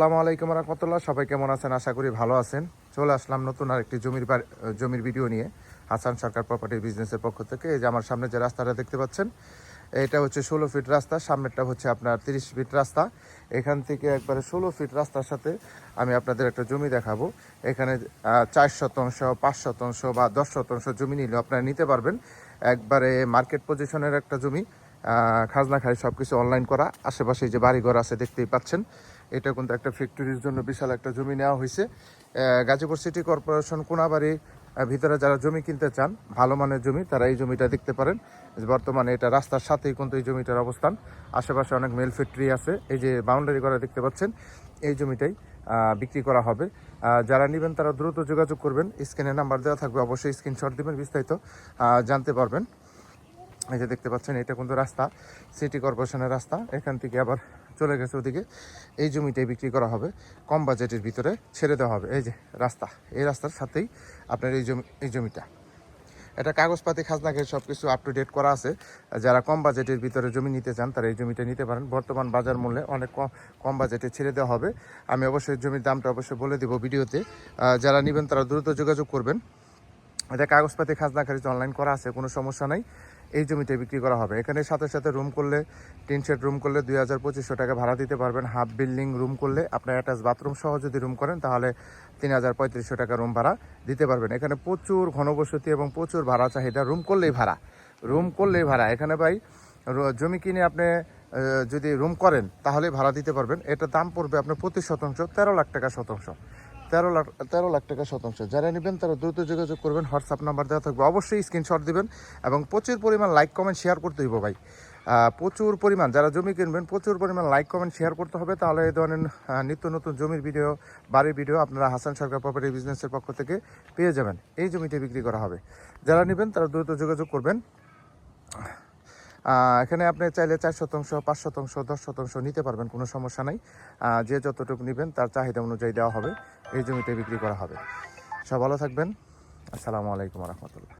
আসসালামু আলাইকুম রহমতুল্লাহ। সবাই কেমন আছেন? আশা করি ভালো আছেন। চলে আসলাম নতুন আর একটি জমির জমির ভিডিও নিয়ে। হাসান সরকার প্রপার্টি বিজনেসের পক্ষ থেকে। এই যে আমার সামনে যে রাস্তাটা দেখতে পাচ্ছেন, এটা হচ্ছে ষোলো ফিট রাস্তা। সামনেরটা হচ্ছে আপনার তিরিশ ফিট রাস্তা। এখান থেকে একবারে ষোলো ফিট রাস্তার সাথে আমি আপনাদের একটা জমি দেখাবো। এখানে চার শতাংশ, পাঁচ শতাংশ বা দশ শতাংশ জমি নিলে আপনারা নিতে পারবেন। একবারে মার্কেট পজিশনের একটা জমি। খাজনা খাই সব কিছু অনলাইন করা। আশেপাশে যে বাড়িঘর আছে, দেখতেই পাচ্ছেন। এটা কিন্তু একটা ফ্যাক্টরির জন্য বিশাল একটা জমি নেওয়া হয়েছে। গাজীপুর সিটি কর্পোরেশন কোনাবাড়ি ভিতরে যারা জমি কিনতে চান, ভালো মানের জমি, তারা এই জমিটা দেখতে পারেন। বর্তমানে এটা রাস্তার সাথেই কিন্তু এই জমিটার অবস্থান। আশেপাশে অনেক মেল ফ্যাক্টরি আছে। এই যে বাউন্ডারি করা দেখতে পাচ্ছেন, এই জমিটাই বিক্রি করা হবে। যারা নেবেন তারা দ্রুত যোগাযোগ করবেন। স্ক্রিনে নাম্বার দেওয়া থাকবে, অবশ্যই স্ক্রিনশট দিবেন বিস্তারিত। জানতে পারবেন। এই যে দেখতে পাচ্ছেন, এটা কিন্তু রাস্তা, সিটি কর্পোরেশনের রাস্তা। এখান থেকে আবার চলে গেছে ওদিকে। এই জমিটাই বিক্রি করা হবে। কম বাজেটের ভিতরে ছেড়ে দেওয়া হবে। এই যে রাস্তা, এই রাস্তার সাথেই আপনার এই জমি, এই জমিটা। এটা কাগজপাতি খাজনাকে সব কিছু আপ টু ডেট করা আছে। যারা কম বাজেটের ভিতরে জমি নিতে চান, তারা এই জমিটা নিতে পারেন। বর্তমান বাজার মূল্যে অনেক কম কম বাজেটে ছেড়ে দেওয়া হবে। আমি অবশ্যই জমির দামটা অবশ্যই বলে দেবো ভিডিওতে। যারা নেবেন, তারা দ্রুত যোগাযোগ করবেন। এটা কাগজপাতি, খাজনা খারিজ অনলাইন করা আছে, কোনো সমস্যা নাই। এই জমিতে বিক্রি করা হবে। এখানে সাথে সাথে রুম করলে, টিন শেড রুম করলে দুই হাজার পঁচিশশো টাকা ভাড়া দিতে পারবেন। হাফ বিল্ডিং রুম করলে আপনার অ্যাটাচ বাথরুম সহ যদি রুম করেন, তাহলে তিন হাজার পঁয়ত্রিশশো টাকা রুম ভাড়া দিতে পারবেন। এখানে প্রচুর ঘনবসতি এবং প্রচুর ভাড়া চাহিদা রুম করলেই ভাড়া। রুম করলেই ভাড়া। এখানে ভাই জমি কিনে আপনি যদি রুম করেন তাহলে ভাড়া দিতে পারবেন। এটা দাম পড়বে আপনার প্রতি শতাংশ তেরো লাখ টাকা শতাংশ। তেরো লাখ তেরো লাখ টাকা শতাংশ। যারা নেবেন তারা দ্রুত যোগাযোগ করবেন, হোয়াটসঅ্যাপ নাম্বার দেওয়া থাকবে। অবশ্যই স্ক্রিনশট দিবেন এবং প্রচুর পরিমাণ লাইক কমেন্ট শেয়ার করতে হইব ভাই। প্রচুর পরিমাণ, যারা জমি কিনবেন, প্রচুর পরিমাণ লাইক কমেন্ট শেয়ার করতে হবে। তাহলে এই ধরনের নিত্য নতুন জমির ভিডিও বাড়ির ভিডিও আপনারা হাসান সরকার প্রপার্টি বিজনেসের পক্ষ থেকে পেয়ে যাবেন। এই জমিতে বিক্রি করা হবে। যারা নেবেন তারা দ্রুত যোগাযোগ করবেন। এখানে আপনি চাইলে চার শতাংশ, পাঁচ শতাংশ, দশ শতাংশ নিতে পারবেন, কোনো সমস্যা নাই। যে যতটুকু নেবেন তার চাহিদা অনুযায়ী দেওয়া হবে, এই জমিতে বিক্রি করা হবে। সব ভালো থাকবেন। আসসালামু আলাইকুম রহমতুল্লাহ।